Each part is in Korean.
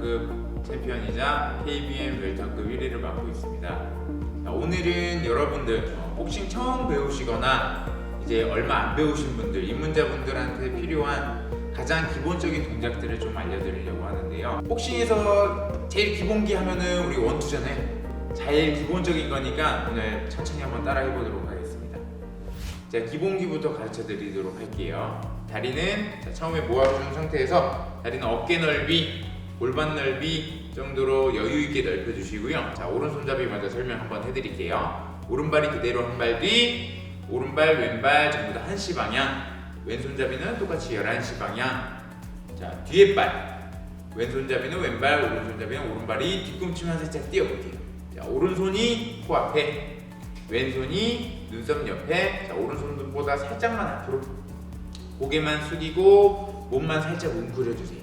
웰터급 챔피언이자 KBM 웰터급 1위를 맡고 있습니다. 자, 오늘은 여러분들 어, 복싱 처음 배우시거나 이제 얼마 안 배우신 분들, 입문자분들한테 필요한 가장 기본적인 동작들을 좀 알려드리려고 하는데요. 복싱에서 제일 기본기 하면은 우리 원투잖아요. 제일 기본적인 거니까 오늘 천천히 한번 따라 해 보도록 하겠습니다. 자, 기본기부터 가르쳐 드리도록 할게요. 다리는 자, 처음에 모아준 상태에서 다리는 어깨 넓이, 골반 넓이 정도로 여유 있게 넓혀 주시고요. 자, 오른손잡이 먼저 설명 한번 해드릴게요. 오른발이 그대로 한 발 뒤, 오른발, 왼발 전부 다 한시 방향. 왼손잡이는 똑같이 11시 방향. 자, 뒤에 발. 왼손잡이는 왼발, 오른손잡이는 오른발이 뒤꿈치만 살짝 띄워볼게요. 자, 오른손이 코앞에, 왼손이 눈썹 옆에, 자, 오른손보다 살짝만 앞으로. 고개만 숙이고 몸만 살짝 웅크려주세요.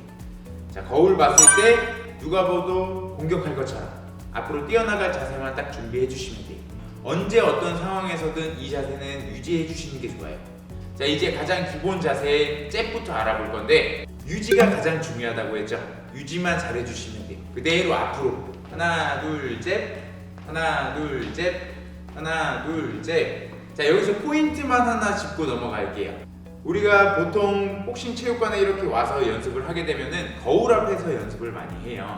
자, 거울 봤을 때 누가 봐도 공격할 것처럼 앞으로 뛰어나갈 자세만 딱 준비해 주시면 돼요. 언제 어떤 상황에서든 이 자세는 유지해 주시는 게 좋아요. 자, 이제 가장 기본 자세 잽부터 알아볼 건데 유지가 가장 중요하다고 했죠. 유지만 잘해 주시면 돼요. 그대로 앞으로 하나, 둘, 잽, 하나, 둘, 잽, 하나, 둘, 잽. 자, 여기서 포인트만 하나 짚고 넘어갈게요. 우리가 보통 복싱 체육관에 이렇게 와서 연습을 하게 되면은 거울 앞에서 연습을 많이 해요.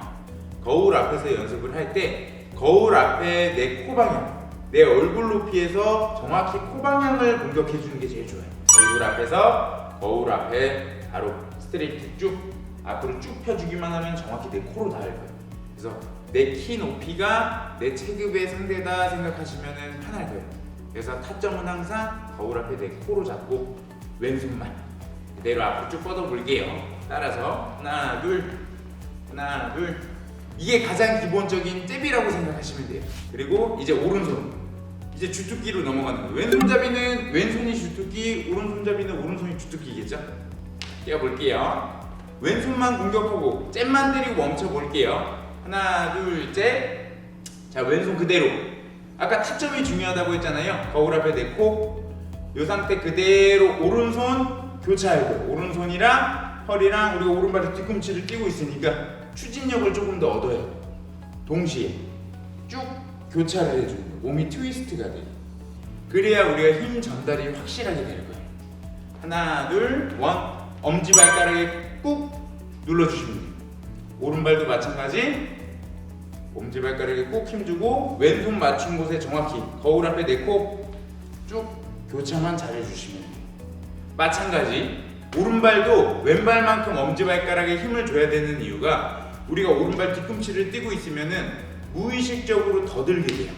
거울 앞에서 연습을 할 때 거울 앞에 내 코 방향, 내 얼굴 높이에서 정확히 코 방향을 공격해 주는 게 제일 좋아요. 얼굴 앞에서 거울 앞에 바로 스트레이트 쭉 앞으로 쭉 펴주기만 하면 정확히 내 코로 닿을 거예요. 그래서 내 키 높이가 내 체급의 상대다 생각하시면 편할 거예요. 그래서 타점은 항상 거울 앞에 내 코로 잡고 왼손만 그대로 앞으로 쭉 뻗어 볼게요. 따라서 하나 둘 하나 둘 이게 가장 기본적인 잽이라고 생각하시면 돼요. 그리고 이제 오른손 이제 주특기로 넘어가는 거예요. 왼손잡이는 왼손이 주특기, 오른손잡이는 오른손이 주특기겠죠? 뛰어 볼게요. 왼손만 공격하고 잽만 때리고 멈춰 볼게요. 하나 둘 잽. 자 왼손 그대로. 아까 타점이 중요하다고 했잖아요. 거울 앞에 내코 이 상태 그대로 오른손 교차해야 돼요. 오른손이랑 허리랑 우리가 오른발에 뒤꿈치를 띄고 있으니까 추진력을 조금 더 얻어요. 동시에 쭉 교차를 해주는 거예요. 몸이 트위스트가 돼요. 그래야 우리가 힘 전달이 확실하게 될 거예요. 하나, 둘, 원. 엄지발가락에 꾹 눌러주시면 돼요. 오른발도 마찬가지. 엄지발가락에 꾹 힘주고 왼손 맞춘 곳에 정확히 거울 앞에 내코 쭉 교차만 잘해주시면 돼요. 마찬가지 오른발도 왼발만큼 엄지발가락에 힘을 줘야 되는 이유가 우리가 오른발 뒤꿈치를 띄고 있으면은 무의식적으로 더 들게 돼요.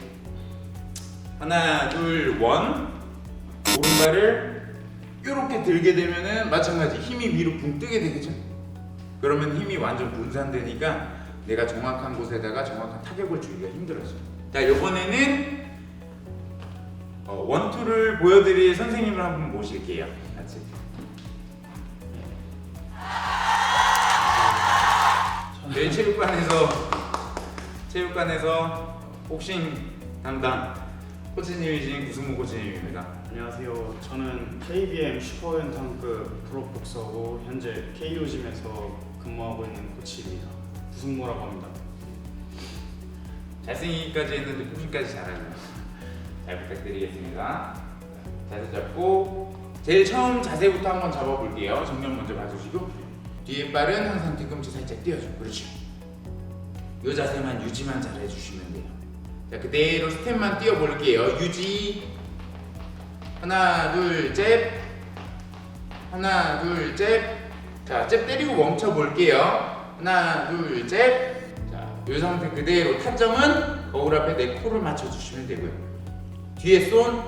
하나, 둘, 원. 오른발을 이렇게 들게 되면은 마찬가지 힘이 위로 붕 뜨게 되겠죠. 그러면 힘이 완전 분산되니까 내가 정확한 곳에다가 정확한 타격을 주기가 힘들어져요. 자, 이번에는 어, 원투를 보여드릴 선생님을 한 분 모실게요. 같이. 저희 체육관에서 체육관에서 복싱 담당 코치님이신 구승모 코치님입니다. 안녕하세요. 저는 KBM 슈퍼연탄급 프로복서고 현재 K요짐에서 근무하고 있는 코치입니다. 구승모라고 합니다. 잘생기기까지 했는데 복싱까지 잘하네요. 잘 부탁드리겠습니다. 자세 잡고 제일 처음 자세부터 한번 잡아볼게요. 정면 먼저 봐주시고 뒤에 발은 항상 뒤꿈치 살짝 띄워줘. 그렇죠. 이 자세만 유지만 잘 해주시면 돼요. 자 그대로 스텝만 띄워볼게요. 유지 하나 둘잽 하나 둘잽자잽 때리고 멈춰 볼게요. 하나 둘잽 자, 이 상태 그대로 타점은 거울 앞에 내 코를 맞춰주시면 되고요. 뒤에 손,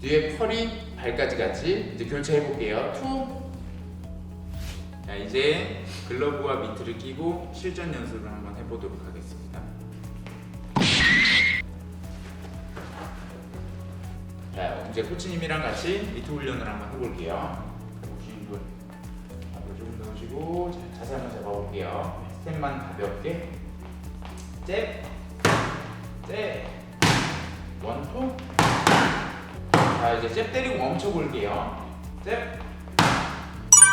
뒤에 펄이 발까지 같이 이제 교체해 볼게요. 투. 자 이제 글러브와 미트를 끼고 실전 연습을 한번 해보도록 하겠습니다. 자 이제 코치님이랑 같이 미트 훈련을 한번 해볼게요. 보시는 분 앞으로 조금 더 오시고 자, 자세 한번 잡아볼게요. 스텝만 가볍게 잽, 잽, 원투. 자 이제 잽 때리고 멈춰 볼게요. 잽,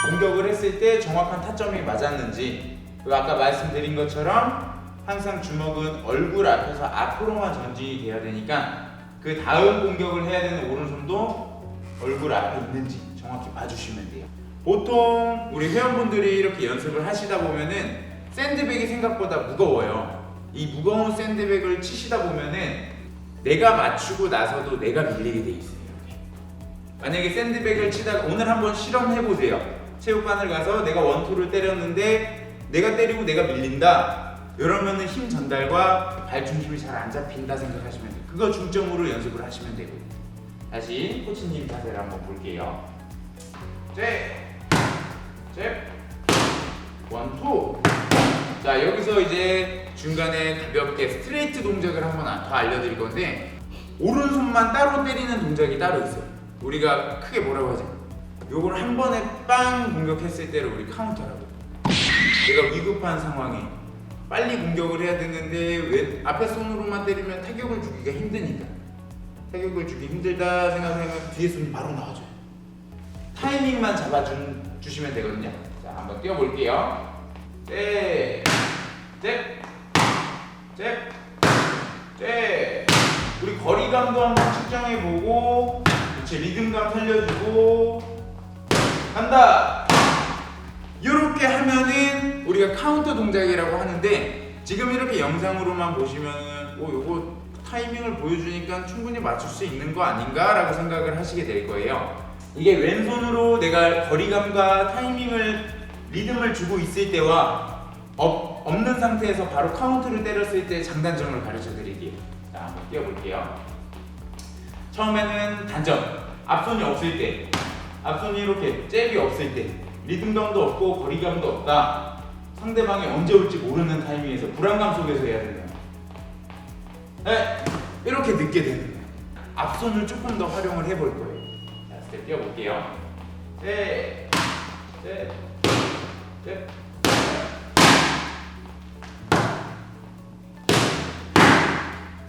공격을 했을 때 정확한 타점이 맞았는지 그리고 아까 말씀드린 것처럼 항상 주먹은 얼굴 앞에서 앞으로만 전진이 돼야 되니까 그 다음 공격을 해야 되는 오른손도 얼굴 앞에 있는지 정확히 봐주시면 돼요. 보통 우리 회원분들이 이렇게 연습을 하시다 보면은 샌드백이 생각보다 무거워요. 이 무거운 샌드백을 치시다 보면은 내가 맞추고 나서도 내가 밀리게 돼 있어요. 만약에 샌드백을 치다가 오늘 한번 실험해 보세요. 체육관을 가서 내가 원투를 때렸는데 내가 때리고 내가 밀린다. 이러면은 힘 전달과 발 중심이 잘 안 잡힌다 생각하시면 돼요. 그거 중점으로 연습을 하시면 되고. 다시 코치님 자세를 한번 볼게요. 잽, 잽, 원투. 자 여기서 이제 중간에 가볍게 스트레이트 동작을 한번 더 알려드릴 건데 오른손만 따로 때리는 동작이 따로 있어요. 우리가 크게 뭐라고 하죠? 요걸 한 번에 빵 공격했을 때를 우리 카운터라고. 내가 위급한 상황에 빨리 공격을 해야 되는데 왜 앞에 손으로만 때리면 타격을 주기가 힘드니까 타격을 주기 힘들다 생각하면 뒤에 손이 바로 나와줘요. 타이밍만 잡아준 주시면 되거든요. 자 한번 뛰어볼게요. 잽, 잽, 잽, 잽. 우리 거리감도 한번 측정해보고, 그렇지 리듬감 살려주고, 간다. 이렇게 하면은 우리가 카운터 동작이라고 하는데 지금 이렇게 영상으로만 보시면은 오 요거 타이밍을 보여주니까 충분히 맞출 수 있는 거 아닌가라고 생각을 하시게 될 거예요. 이게 왼손으로 내가 거리감과 타이밍을 리듬을 주고 있을 때와 없, 없는 상태에서 바로 카운트를 때렸을 때 장단점을 가르쳐 드릴게요. 자, 한번 뛰어볼게요. 처음에는 단점, 앞손이 없을 때, 앞손이 이렇게 잽이 없을 때, 리듬감도 없고 거리감도 없다. 상대방이 언제 올지 모르는 타이밍에서 불안감 속에서 해야 된다. 네, 이렇게 늦게 되는 거예요. 앞손을 조금 더 활용을 해볼 거예요. 자, 스텝 뛰어볼게요. 셋, 셋, 셋.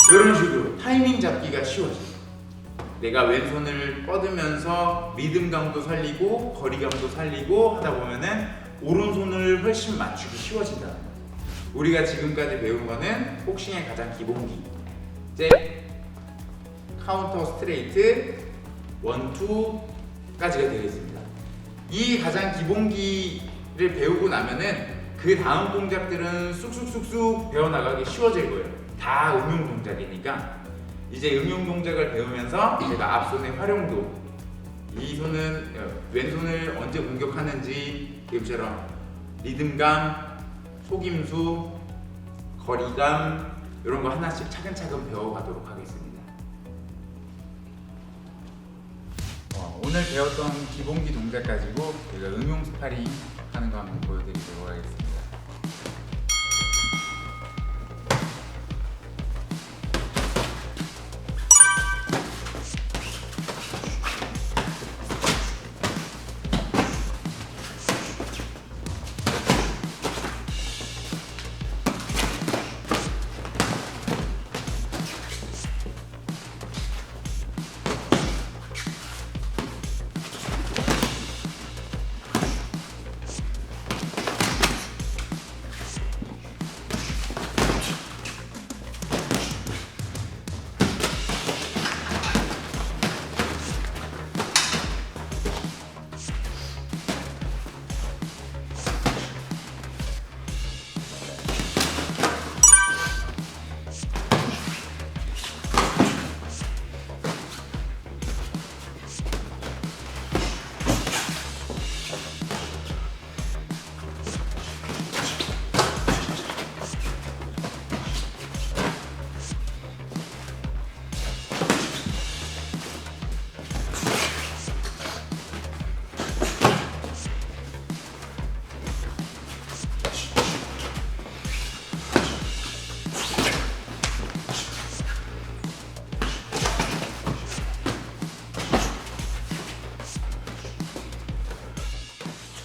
이런 식으로 타이밍 잡기가 쉬워져요. 내가 왼손을 뻗으면서 리듬감도 살리고 거리감도 살리고 하다 보면은 오른손을 훨씬 맞추기 쉬워진다. 우리가 지금까지 배운 거는 복싱의 가장 기본기. 잽, 카운터 스트레이트, 원투까지가 되겠습니다. 이 가장 기본기를 배우고 나면은 그 다음 동작들은 쑥쑥쑥쑥 배워나가기 쉬워질 거예요. 다 응용 동작이니까 이제 응용 동작을 배우면서 제가 앞손의 활용도 이 손은 어, 왼손을 언제 공격하는지 지금처럼 리듬감, 속임수, 거리감 이런 거 하나씩 차근차근 배워가도록 하겠습니다. 어, 오늘 배웠던 기본기 동작 가지고 제가 응용 스파링 하는 거 한번 보여드리도록 하겠습니다.